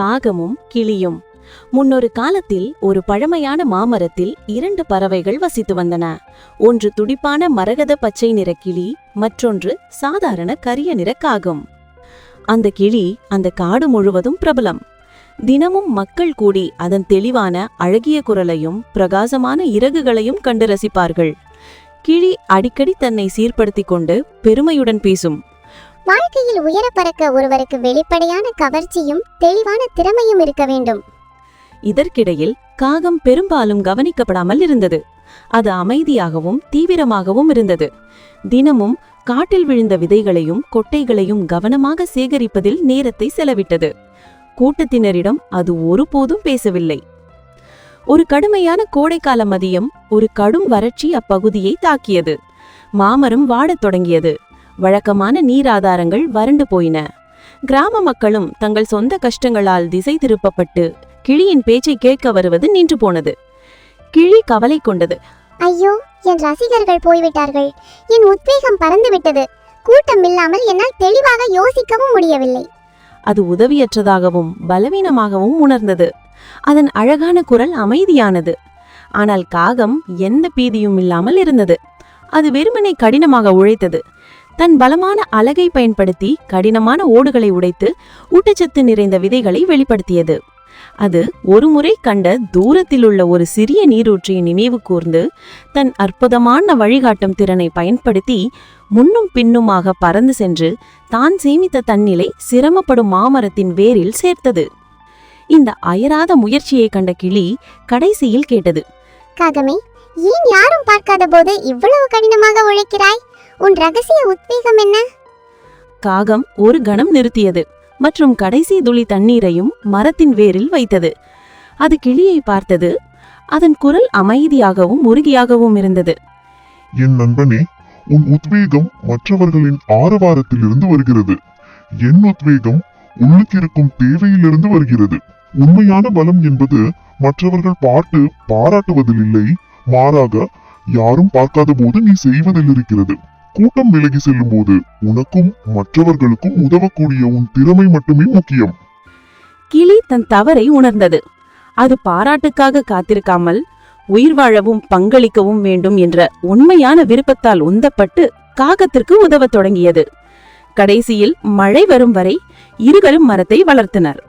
காகமும் கிளியும். முன்னொரு காலத்தில் ஒரு பழமையான மாமரத்தில் இரண்டு பறவைகள் வசித்து வந்தன. ஒன்று துடிப்பான மரகத பச்சை நிற கிளி மற்றொன்று சாதாரண கரிய நிற காகம். அந்த கிளி அந்த காடு முழுவதும் பிரபலம். தினமும் மக்கள் கூடி அதன் தெளிவான அழகிய குரலையும் பிரகாசமான இறகுகளையும் கண்டு ரசிப்பார்கள். கிளி அடிக்கடி தன்னை சீர்படுத்திக் கொண்டு பெருமையுடன் பேசும். வாழ்க்கையில் உயர பறக்க ஒருவருக்கு வெளிப்படையான கவர்ச்சியும் தெளிவான திறமையும் இருக்க வேண்டும். இதற்கிடையில் காகம் பெரும்பாலும் கவனிக்கப்படாமல் இருந்தது. அது அமைதியாகவும் தீவிரமாகவும் இருந்தது. தினமும் காட்டில் விழுந்த விதைகளையும் கொட்டைகளையும் கவனமாக சேகரிப்பதில் நேரத்தை செலவிட்டது. கூட்டத்தினரிடம் அது ஒருபோதும் பேசவில்லை. ஒரு கடுமையான கோடைக்கால மதியம் ஒரு கடும் வறட்சி அப்பகுதியை தாக்கியது. மாமரம் வாடத் தொடங்கியது. வழக்கமான நீர் ஆதாரங்கள் வறண்டு போயின. கிராம மக்களும் தங்கள் சொந்த கஷ்டங்களால் திசை திருப்பப்பட்டு கிளியின் பேச்சை கேட்க வருவது நின்று போனது. கிளி கவலை கொண்டது. ஐயோ என் ரசிகர்கள் போய்விட்டார்கள். என் உத்வேகம் பறந்து விட்டது. கூட்டம் இல்லாமல் என்னால் தெளிவாக யோசிக்கவும் முடியவில்லை. அது உதவியற்றதாகவும் பலவீனமாகவும் உணர்ந்தது. அதன் அழகான குரல் அமைதியானது. ஆனால் காகம் எந்த பீதியும் இல்லாமல் இருந்தது. அது வெறுமனே கடினமாக உழைத்தது. தன் பலமான அலகை பயன்படுத்தி கடினமான ஓடுகளை உடைத்து ஊட்டச்சத்து நிறைந்த விதைகளை வெளிப்படுத்தியது. அது ஒருமுறை கண்ட தூரத்தில் உள்ள ஒரு சிறிய நீரூற்றியை நினைவு கூர்ந்து தன் அற்புதமான வழிகாட்டும் திறனை பயன்படுத்தி முன்னும் பின்னுமாக பறந்து சென்று தான் சேமித்த தன்னிலை சிரமப்படும் மாமரத்தின் வேரில் சேர்த்தது. இந்த அயராத முயற்சியை கண்ட கிளி கடைசியில் கேட்டது. காகமே ஏன் யாரும் பார்க்காத போது இவ்வளவு கடினமாக உழைக்கிறாய்? உன் ரகசிய உத்வேகம் என்ன? காகம் ஒரு கணம் நிறுத்தியது மற்றும் கடைசி துளி தண்ணீரையும் மரத்தின் வேரில் வைத்தது. அது கிளியை பார்த்தது. அதன் குரல் அமைதியாகவும் உறுதியாகவும் இருந்தது. என் நண்பனே உன் உத்வேகம் மற்றவர்களின் ஆரவாரத்திலிருந்து வருகிறது. என் உத்வேகம் உள்ளுக்கிருக்கும் தேவையிலிருந்து வருகிறது. உண்மையான பலம் என்பது மற்றவர்கள் பார்த்து பாராட்டுவதில் இல்லை மாறாக யாரும் பார்க்காத போது நீ செய்வதில் இருக்கிறது. கூட்டம் விலகி செல்லும் போது உனக்கும் மற்றவர்களுக்கும் உதவக்கூடிய உன் திறமை மட்டுமே முக்கியம். கிளி தன் தவறை உணர்ந்தது. அது பாராட்டுக்காக காத்திருக்காமல் உயிர் வாழவும் பங்களிக்கவும் வேண்டும் என்ற உண்மையான விருப்பத்தால் உந்தப்பட்டு காகத்திற்கு உதவத் தொடங்கியது. கடைசியில் மழை வரும் வரை இருவரும் மரத்தை வளர்த்தனர்.